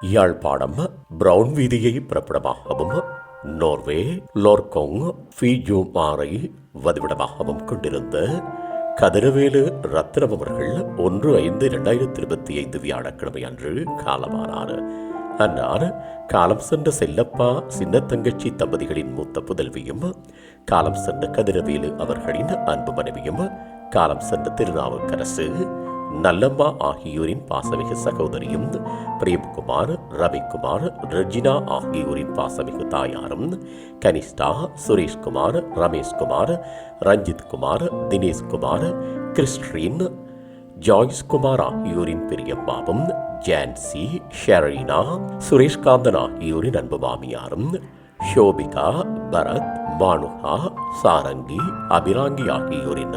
Yazhpanam brown வீதியை பிறப்பிடமாகவும் Norway லோர்கோங் ஃபீஜோ Marai வதிவிடமாகவும் கொண்டிருந்த கதிரவேலு ரத்னம் அவர்கள் ஒன்று ஐந்து இரண்டாயிரத்தி இருபத்தி ஐந்து வியாழக்கிழமை அன்று காலமானார். அன்னார் காலம் சென்ற செல்லப்பா சின்ன தங்கச்சி தம்பதிகளின் மூத்த புதல்வியும் காலம் சென்ற கதிரவேலு அவர்களின் அன்பு மனைவியும் காலம் சென்ற திருநாவுக்கரசு நல்லம்மா ஆகியோரின் பாசமிகு சகோதரியும் பிரேம்குமார் ரவிக்குமார் ரெஜினா ஆகியோரின் பாசமிகு தாயாரும் கனிஷ்டா சுரேஷ்குமார் ரமேஷ்குமார் ரஞ்சித்குமார் தினேஷ்குமார் கிறிஸ்டின் ஜாய்ஸ்குமார் ஆகியோரின் பெரியம்மாவும் ஜான்சி ஷெரீனா சுரேஷ்காந்தன் ஆகியோரின் அன்பு மாமியாரும் ஷோபிகா பரத் மானுகா சாரங்கி அபிராங்கி ஆகியோரின்